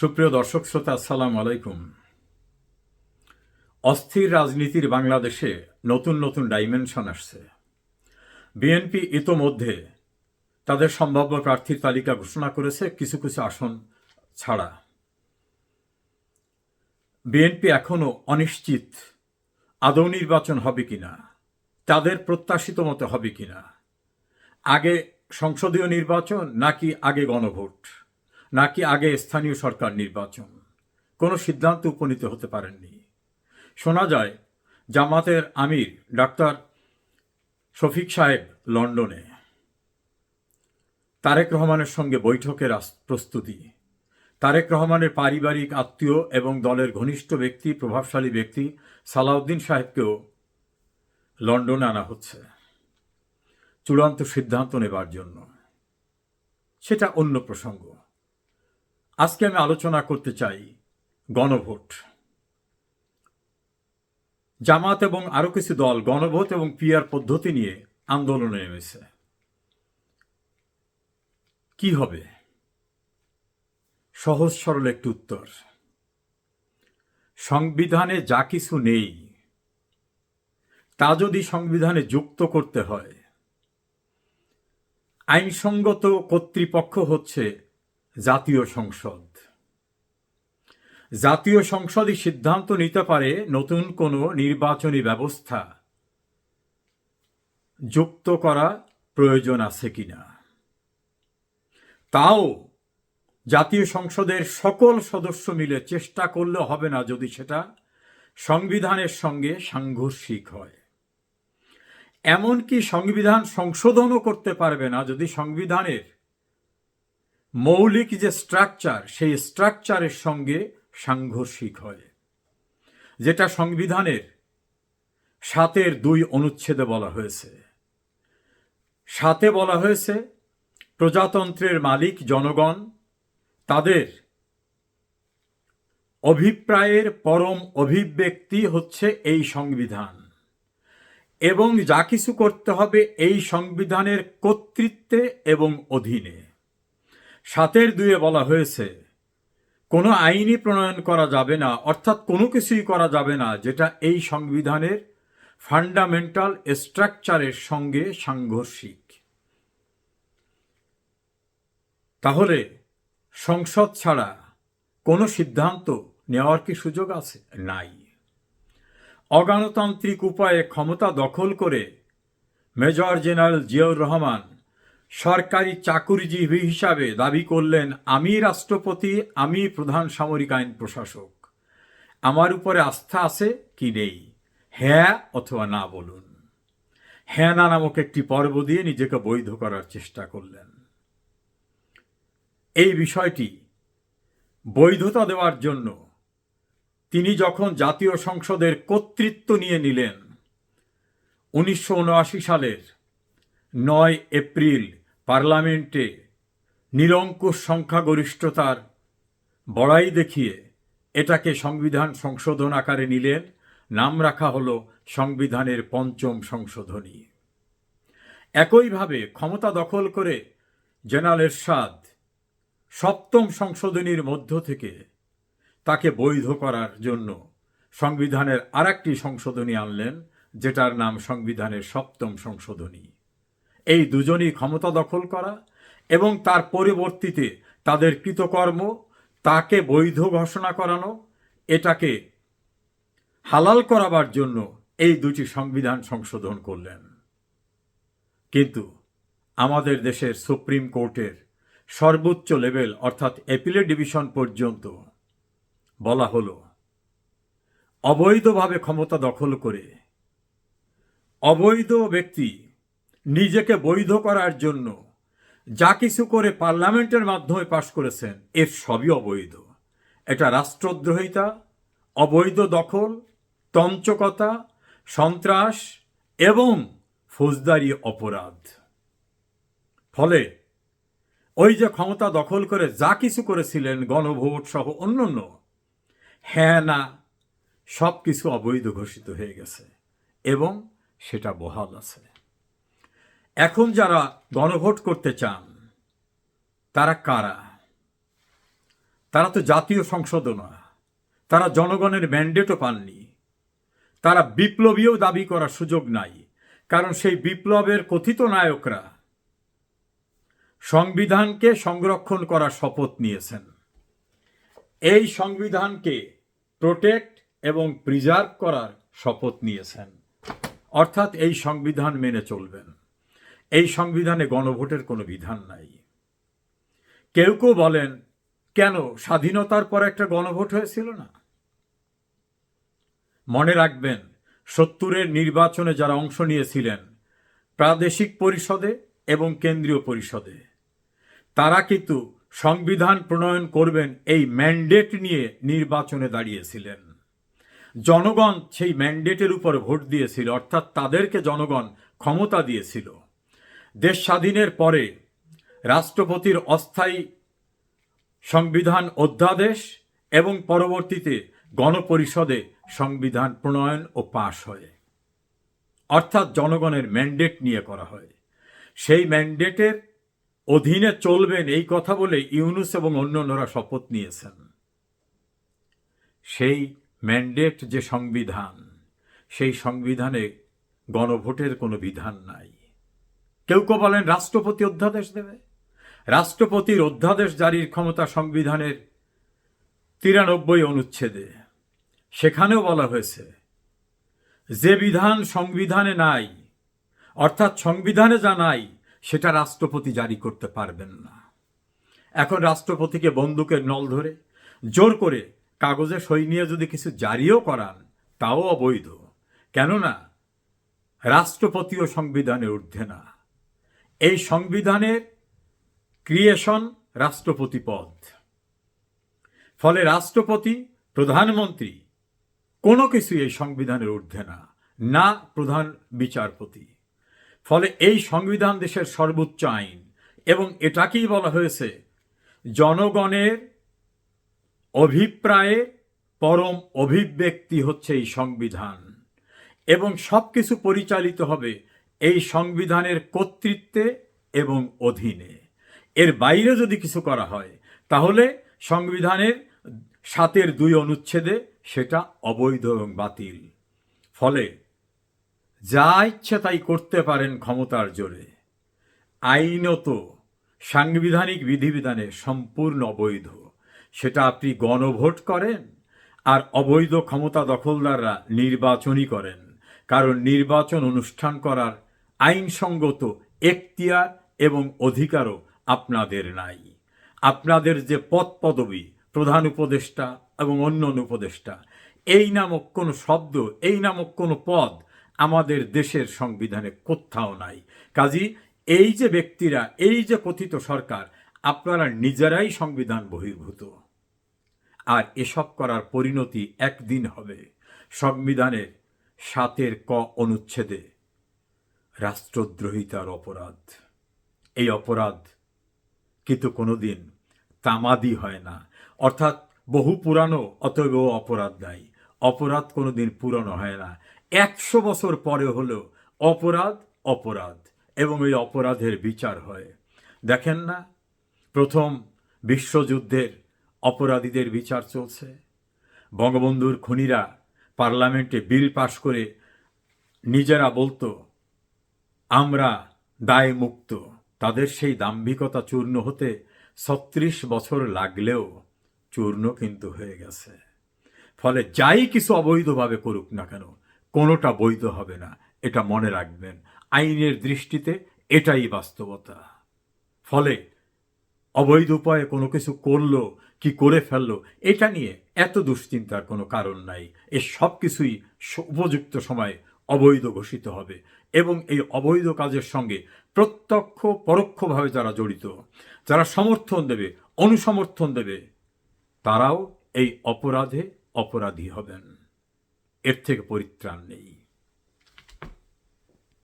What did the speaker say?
সুপ্রিয় দর্শক শ্রোতা, আসসালাম আলাইকুম। অস্থির রাজনীতির বাংলাদেশে নতুন নতুন ডাইমেনশন আসছে। বিএনপি ইতোমধ্যে তাদের সম্ভাব্য প্রার্থীর তালিকা ঘোষণা করেছে কিছু কিছু আসন ছাড়া। বিএনপি এখনও অনিশ্চিত আদৌ নির্বাচন হবে কিনা, তাদের প্রত্যাশিত মতো হবে কিনা, আগে সংসদীয় নির্বাচন নাকি আগে গণভোট। নাকি আগে স্থানীয় সরকার নির্বাচন? কোনো সিদ্ধান্ত উপনীত হতে পারেননি। শোনা যায়, জামাতের আমির ডাক্তার শফিক সাহেব লন্ডনে। তারেক রহমানের সঙ্গে বৈঠকের প্রস্তুতি। তারেক রহমানের পারিবারিক আত্মীয় এবং দলের ঘনিষ্ঠ ব্যক্তি, প্রভাবশালী ব্যক্তি সালাউদ্দিন সাহেবকেও লন্ডনে আনা হচ্ছে। চূড়ান্ত সিদ্ধান্ত নেবার জন্য। সেটা অন্য প্রসঙ্গ। আজকে আমি আলোচনা করতে চাই গণভোট। জামাত এবং আরও কিছু দল গণভোট এবং পিয়ার পদ্ধতি নিয়ে আন্দোলনে নেমেছে। কি হবে? সহজ সরল একটি উত্তর। সংবিধানে যা কিছু নেই, তা যদি সংবিধানে যুক্ত করতে হয়, আইনসঙ্গত কর্তৃপক্ষ হচ্ছে জাতীয় সংসদ। জাতীয় সংসদই সিদ্ধান্ত নিতে পারে নতুন কোনো নির্বাচনী ব্যবস্থা। যুক্ত করা প্রয়োজন আছে কিনা। তাও জাতীয় সংসদের সকল সদস্য মিলে চেষ্টা করলে হবে না যদি সেটা সংবিধানের সঙ্গে সাংঘর্ষিক হয়। এমনকি সংবিধান সংশোধনও করতে পারবে না যদি সংবিধানের মৌলিক যে স্ট্রাকচার সেই স্ট্রাকচারের সঙ্গে সাংঘর্ষিক হয়। যেটা সংবিধানের সাতের দুই অনুচ্ছেদে বলা হয়েছে। সাথে বলা হয়েছে, প্রজাতন্ত্রের মালিক জনগণ তাদের অভিপ্রায়ের পরম অভিব্যক্তি হচ্ছে এই সংবিধান। এবং যা কিছু করতে হবে এই সংবিধানের কর্তৃত্বে এবং অধীনে। সাতের দুয়ে বলা হয়েছে, কোনো আইনই প্রণয়ন করা যাবে না, অর্থাৎ কোনো কিছুই করা যাবে না, যেটা এই সংবিধানের ফান্ডামেন্টাল স্ট্রাকচারের সঙ্গে সাংঘর্ষিক। তাহলে সংসদ ছাড়া কোনো সিদ্ধান্ত নেওয়ার কি সুযোগ আছে? নাই। অগণতান্ত্রিক উপায়ে ক্ষমতা দখল করে মেজর জেনারেল জিয়াউর রহমান সরকারি চাকুরিজীবী হিসাবে দাবি করলেন, আমি রাষ্ট্রপতি, আমি প্রধান সামরিক আইন প্রশাসক। আমার উপরে আস্থা আছে কি নেই? হ্যাঁ অথবা না বলুন। হ্যাঁ না নামক একটি পর্ব দিয়ে নিজেকে বৈধ করার চেষ্টা করলেন। এই বিষয়টি বৈধতা দেওয়ার জন্য তিনি যখন জাতীয় সংসদের কর্তৃত্ব নিয়ে নিলেন, উনিশশো উনআশি সালের নয় এপ্রিল পার্লামেন্টে নিরঙ্কুশ সংখ্যাগরিষ্ঠতার বড়াই দেখিয়ে এটাকে সংবিধান সংশোধন আকারে নিলেন, নাম রাখা হলো সংবিধানের পঞ্চম সংশোধনী। একইভাবে ক্ষমতা দখল করে জেনারেল এরশাদ সপ্তম সংশোধনীর মধ্য থেকে তাকে বৈধ করার জন্য সংবিধানের আরেকটি সংশোধনী আনলেন, যেটার নাম সংবিধানের সপ্তম সংশোধনী। এই দুজনই ক্ষমতা দখল করা এবং তার পরিবর্তিতে তাদের কৃতকর্ম, তাকে বৈধ ঘোষণা করানো, এটাকে হালাল করাবার জন্য এই দুটি সংবিধান সংশোধন করলেন। কিন্তু আমাদের দেশের সুপ্রিম কোর্টের সর্বোচ্চ লেভেল, অর্থাৎ এপিলে ডিভিশন পর্যন্ত বলা হলো, অবৈধভাবে ক্ষমতা দখল করে অবৈধ ব্যক্তি নিজেকে বৈধ করার জন্য যা কিছু করে পার্লামেন্টের মাধ্যমে পাশ করেছেন, এর সবই অবৈধ। এটা রাষ্ট্রদ্রোহিতা, অবৈধ দখল তঞ্চকতা সন্ত্রাস এবং ফৌজদারি অপরাধ। ফলে ওই যে ক্ষমতা দখল করে যা কিছু করেছিলেন গণভোট সহ অন্যান্য হ্যাঁ না সব কিছু অবৈধ ঘোষিত হয়ে গেছে এবং সেটা বহাল আছে। এখন যারা গণভোট করতে চান, তারা কারা? তারা তো জাতীয় সংসদও না তারা জনগণের ম্যান্ডেটও পাননি। তারা বিপ্লবীও দাবি করার সুযোগ নাই। কারণ সেই বিপ্লবের কথিত নায়করা সংবিধানকে সংরক্ষণ করার শপথ নিয়েছেন। এই সংবিধানকে প্রোটেক্ট এবং প্রিজার্ভ করার শপথ নিয়েছেন। অর্থাৎ এই সংবিধান মেনে চলবেন। এই সংবিধানে গণভোটের কোনো বিধান নাই। কেউ কেউ বলেন, কেন স্বাধীনতার পর একটা গণভোট হয়েছিল না? মনে রাখবেন, সত্তরের নির্বাচনে যারা অংশ নিয়েছিলেন, প্রাদেশিক পরিষদে এবং কেন্দ্রীয় পরিষদে, তারা কিন্তু সংবিধান প্রণয়ন করবেন এই ম্যান্ডেট নিয়ে নির্বাচনে দাঁড়িয়েছিলেন। জনগণ সেই ম্যান্ডেটের উপর ভোট দিয়েছিল, অর্থাৎ তাদেরকে জনগণ ক্ষমতা দিয়েছিল। দেশ স্বাধীনের পরে রাষ্ট্রপতির অস্থায়ী সংবিধান অধ্যাদেশ এবং পরবর্তীতে গণপরিষদে সংবিধান প্রণয়ন ও পাশ হয়। অর্থাৎ জনগণের ম্যান্ডেট নিয়ে করা হয়। সেই ম্যান্ডেটের অধীনে চলবেন এই কথা বলে ইউনুস এবং অন্যান্যরা শপথ নিয়েছেন। সেই ম্যান্ডেট যে সংবিধান, সেই সংবিধানে গণভোটের কোনো বিধান নাই। কেউ কেউ বলেন রাষ্ট্রপতি অধ্যাদেশ দেবে। রাষ্ট্রপতির অধ্যাদেশ জারির ক্ষমতা সংবিধানের তিরানব্বই অনুচ্ছেদে। সেখানেও বলা হয়েছে, যে বিধান সংবিধানে নাই, অর্থাৎ সংবিধানে যা নাই, সেটা রাষ্ট্রপতি জারি করতে পারবেন না। এখন রাষ্ট্রপতিকে বন্দুকের নল ধরে জোর করে কাগজে সই নিয়ে যদি কিছু জারিও করান, তাও অবৈধ। কেননা, রাষ্ট্রপতিও সংবিধানে ঊর্ধ্বে না। এই সংবিধানের ক্রিয়েশন রাষ্ট্রপতি পদ। ফলে রাষ্ট্রপতি, প্রধানমন্ত্রী, কোনো কিছু এই সংবিধানের ঊর্ধ্বে না না প্রধান বিচারপতি। ফলে এই সংবিধান দেশের সর্বোচ্চ আইন এবং এটাকেই বলা হয়েছে জনগণের অভিপ্রায়ে পরম অভিব্যক্তি হচ্ছে এই সংবিধান এবং সব কিছু পরিচালিত হবে এই সংবিধানের কর্তৃত্বে এবং অধীনে। এর বাইরে যদি কিছু করা হয়, তাহলে সংবিধানের সাতের দুই অনুচ্ছেদে সেটা অবৈধ এবং বাতিল। ফলে যা ইচ্ছে তাই করতে পারেন ক্ষমতার জোরে। আইনত সাংবিধানিক বিধিবিধানে সম্পূর্ণ অবৈধ। সেটা আপনি গণভোট করেন আর অবৈধ ক্ষমতা দখলদাররা নির্বাচনই করেন। কারণ নির্বাচন অনুষ্ঠান করার আইনসঙ্গত, এখতিয়ার এবং অধিকারও আপনাদের নাই। আপনাদের যে পদ পদবি প্রধান উপদেষ্টা এবং অন্য উপদেষ্টা, এই নামক কোনো শব্দ, এই নামক কোনো পদ আমাদের দেশের সংবিধানে কোথাও নাই। কাজী, এই যে ব্যক্তিরা, এই যে কথিত সরকার, আপনারা নিজেরাই সংবিধান বহির্ভূত। আর এসব করার পরিণতি একদিন হবে। সংবিধানের সাতের ক অনুচ্ছেদে রাষ্ট্রদ্রোহিতার অপরাধ। এই অপরাধ কিন্তু কোনোদিন তামাদি হয় না। অর্থাৎ বহু পুরানো অতএব অপরাধ নাই। অপরাধ কোনোদিন পুরনো হয় না। একশো বছর পরে হলেও অপরাধ অপরাধ এবং এই অপরাধের বিচার হয়। দেখেন না, প্রথম বিশ্বযুদ্ধের অপরাধীদের বিচার চলছে। বঙ্গবন্ধুর খুনিরা পার্লামেন্টে বিল পাশ করে নিজেরা বলতো আমরা দায় মুক্ত তাদের সেই দাম্ভিকতা চূর্ণ হতে ছত্রিশ বছর লাগলেও চূর্ণ কিন্তু হয়ে গেছে। ফলে যাই কিছু অবৈধভাবে করুক না কেন, কোনোটা বৈধ হবে না, এটা মনে রাখবেন। আইনের দৃষ্টিতে এটাই বাস্তবতা। ফলে অবৈধ উপায়ে কোনো কিছু করল, কি করে ফেলল, এটা নিয়ে এত দুশ্চিন্তার কোনো কারণ নাই। এ সব কিছুই উপযুক্ত সময়ে অবৈধ ঘোষিত হবে এবং এই অবৈধ কাজের সঙ্গে প্রত্যক্ষ, পরোক্ষভাবে যারা জড়িত, যারা সমর্থন দেবে, অনুসমর্থন দেবে, তারাও এই অপরাধে অপরাধী হবেন। এর থেকে পরিত্রাণ নেই।